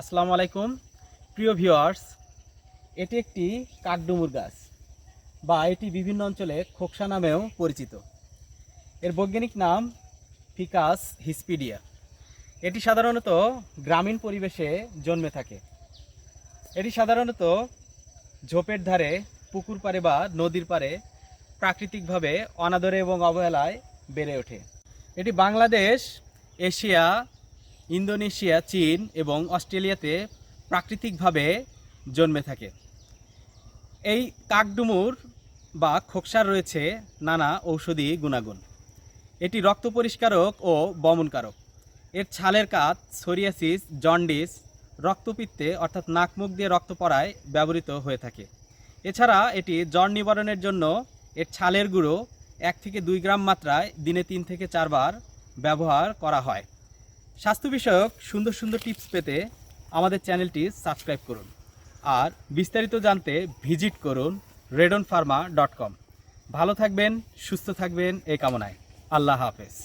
আসসালামু আলাইকুম। প্রিয় ভিউয়ার্স, এটি একটি কাকডুমুর গাছ বা এটি বিভিন্ন অঞ্চলে খোকসা নামেও পরিচিত। এর বৈজ্ঞানিক নাম ফিকাস হিসপিডিয়া। এটি সাধারণত গ্রামীণ পরিবেশে জন্মে থাকে। এটি সাধারণত ঝোপের ধারে, পুকুর পাড়ে বা নদীর পাড়ে প্রাকৃতিকভাবে অনাদরে এবং অবহেলায় বেড়ে ওঠে। এটি বাংলাদেশ, এশিয়া ইন্দোনেশিয়া, চীন এবং অস্ট্রেলিয়াতে প্রাকৃতিকভাবে জন্মে থাকে। এই কাকডুমুর বা খোকসার রয়েছে নানা ঔষধি গুণাগুণ। এটি রক্ত পরিষ্কারক ও বমনকারক। এর ছালের কাত, সোরিয়াসিস, জন্ডিস, রক্তপিত্তে অর্থাৎ নাক মুখ দিয়ে রক্ত পড়ায় ব্যবহৃত হয়ে থাকে। এছাড়া এটি জ্বর নিবারণের জন্য এর ছালের গুঁড়ো এক থেকে দুই গ্রাম মাত্রায় দিনে তিন থেকে চারবার ব্যবহার করা হয়। স্বাস্থ্য বিষয়ক সুন্দর সুন্দর টিপস পেতে আমাদের চ্যানেলটি সাবস্ক্রাইব করুন। আর বিস্তারিত জানতে ভিজিট করুন রেডন ফার্মা ডট কম ভালো থাকবেন, সুস্থ থাকবেন এই কামনায়। আল্লাহ হাফেজ।